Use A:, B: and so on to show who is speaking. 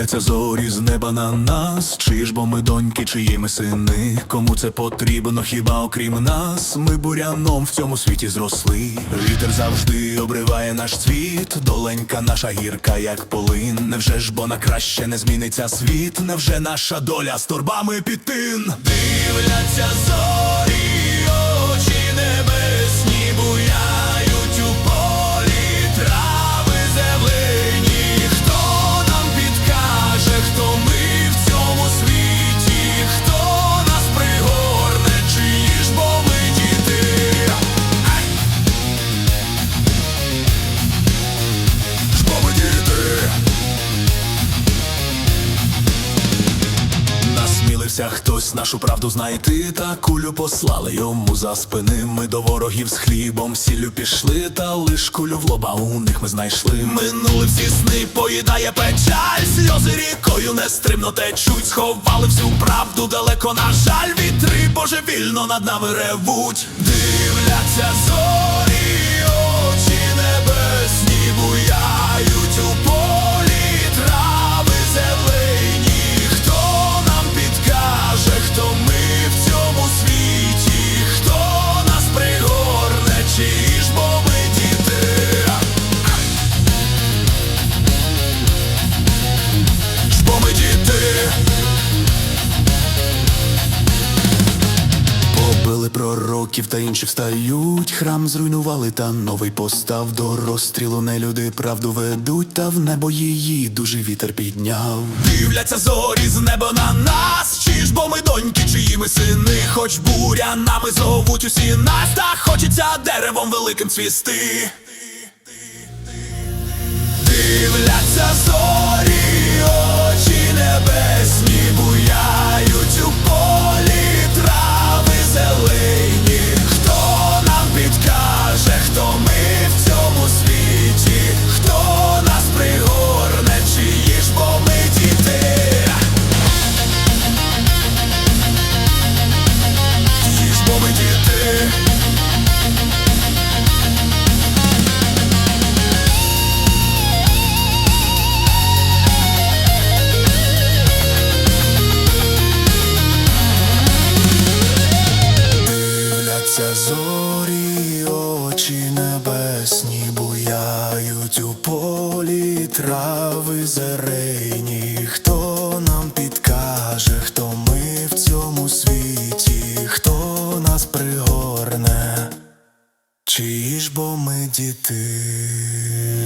A: Дивляться зорі з неба на нас, чи ж бо ми доньки, чиї ми сини. Кому це потрібно, хіба окрім нас? Ми буряном в цьому світі зросли. Вітер завжди обриває наш цвіт, доленька наша гірка, як полин. Невже ж бо на краще не зміниться світ? Невже наша доля з торбами підтин? Дивляться зорі, Насмілився хтось нашу правду знайти, та кулю послали йому за спини. Ми до ворогів з хлібом сіллю пішли, та лиш кулю в лоба у них ми знайшли. Минули всі сни, поїдає печаль, сльози рікою нестримно течуть, сховали всю правду далеко, на жаль, вітри божевільно над нами ревуть, дивляться зорі, пророків та інші встають, храм зруйнували та новий постав до розстрілу не люди правду ведуть, та в небо її дуже вітер підняв. Дивляться зорі з неба на нас, чи ж бо ми доньки, чиї ми сини, хоч буря нами зовуть усі нас, та хочеться деревом великим цвісти. Дивляться зорі, небесні буяють у полі трави зерені. Хто нам підкаже, хто ми в цьому світі, хто нас пригорне, чиї ж бо ми діти?